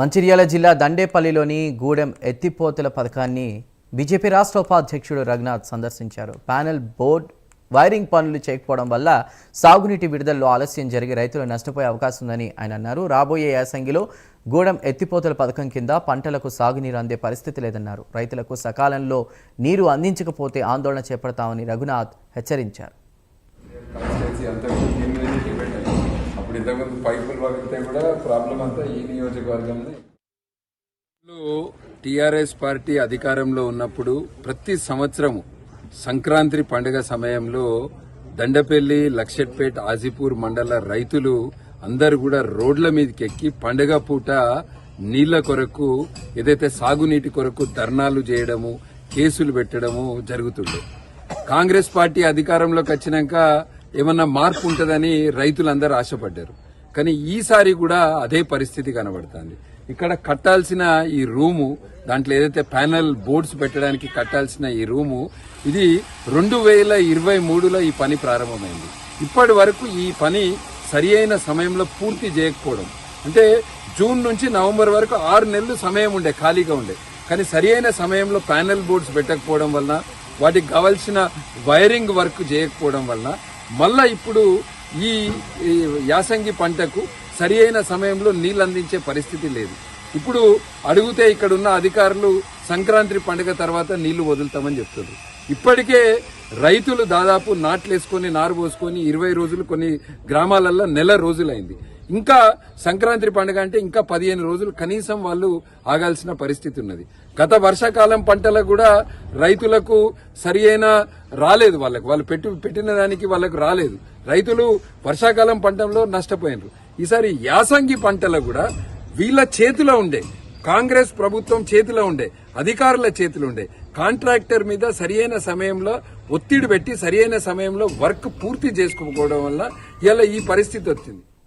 మంచిర్యాల జిల్లా దండేపల్లిలోని గూడెం ఎత్తిపోతల పథకాన్ని బీజేపీ రాష్ట్ర ఉపాధ్యక్షుడు రఘునాథ్ సందర్శించారు. ప్యానెల్ బోర్డ్ వైరింగ్ పనులు చేయకపోవడం వల్ల సాగునీటి విడుదలలో ఆలస్యం జరిగి రైతులు నష్టపోయే అవకాశం ఉందని ఆయన అన్నారు. రాబోయే యాసంగిలో గూడెం ఎత్తిపోతల పథకం కింద పంటలకు సాగునీరు అందే పరిస్థితి లేదన్నారు. రైతులకు సకాలంలో నీరు అందించకపోతే ఆందోళన చేపడతామని రఘునాథ్ హెచ్చరించారు. ఇంతకుముందు పైపులు పగిలితే కూడా ప్రాబ్లం అంతా ఈ నియోజకవర్గంలో టీఆర్ఎస్ పార్టీ అధికారంలో ఉన్నప్పుడు ప్రతి సంవత్సరము సంక్రాంతి పండుగ సమయంలో దండపల్లి లక్షట్పేట్ ఆజిపూర్ మండల రైతులు అందరు కూడా రోడ్ల మీదకి ఎక్కి పండుగ పూట నీళ్ళ కొరకు ఏదైతే సాగునీటి కొరకు ధర్నాలు చేయడము కేసులు పెట్టడము జరుగుతుండే. కాంగ్రెస్ పార్టీ అధికారంలోకి వచ్చినాక ఏమన్నా మార్పు ఉంటుందని రైతులందరూ ఆశపడ్డారు. కానీ ఈసారి కూడా అదే పరిస్థితి కనబడుతుంది. ఇక్కడ కట్టాల్సిన ఈ రూము దాంట్లో ఏదైతే ప్యానల్ బోర్డ్స్ పెట్టడానికి కట్టాల్సిన ఈ రూము ఇది రెండు వేల ఇరవై మూడులో ఈ పని ప్రారంభమైంది. ఇప్పటి వరకు ఈ పని సరి అయిన సమయంలో పూర్తి చేయకపోవడం. అంటే జూన్ నుంచి నవంబర్ వరకు ఆరు నెలలు సమయం ఉండే ఖాళీగా ఉండే. కానీ సరి అయిన సమయంలో ప్యానల్ బోర్డ్స్ పెట్టకపోవడం వలన వాటికి కావాల్సిన వైరింగ్ వర్క్ చేయకపోవడం వలన మళ్ళా ఇప్పుడు ఈ యాసంగి పంటకు సరి అయిన సమయంలో నీళ్ళు అందించే పరిస్థితి లేదు. ఇప్పుడు అడిగితే ఇక్కడున్న అధికారులు సంక్రాంతి పండుగ తర్వాత నీళ్ళు వదులుతామని చెప్తున్నారు. ఇప్పటికే రైతులు దాదాపు నాట్లేసుకొని నారు పోసుకొని ఇరవై రోజులు కొన్ని గ్రామాలల్లో నెల రోజులైంది. ఇంకా సంక్రాంతి పండుగ అంటే ఇంకా పదిహేను రోజులు కనీసం వాళ్ళు ఆగాల్సిన పరిస్థితి ఉన్నది. గత వర్షాకాలం పంటలకు కూడా రైతులకు సరి రాలేదు వాళ్ళకు. వాళ్ళు పెట్టు పెట్టిన దానికి వాళ్ళకు రాలేదు. రైతులు వర్షాకాలం పంటలో నష్టపోయినారు. ఈసారి యాసంగి పంటలు కూడా వీళ్ళ చేతిలో ఉండే కాంగ్రెస్ ప్రభుత్వం చేతిలో ఉండే అధికారుల చేతిలో ఉండే కాంట్రాక్టర్ మీద సరియైన సమయంలో ఒత్తిడి పెట్టి సరియైన సమయంలో వర్క్ పూర్తి చేసుకోకపోవడం వల్ల ఇలా ఈ పరిస్థితి వచ్చింది.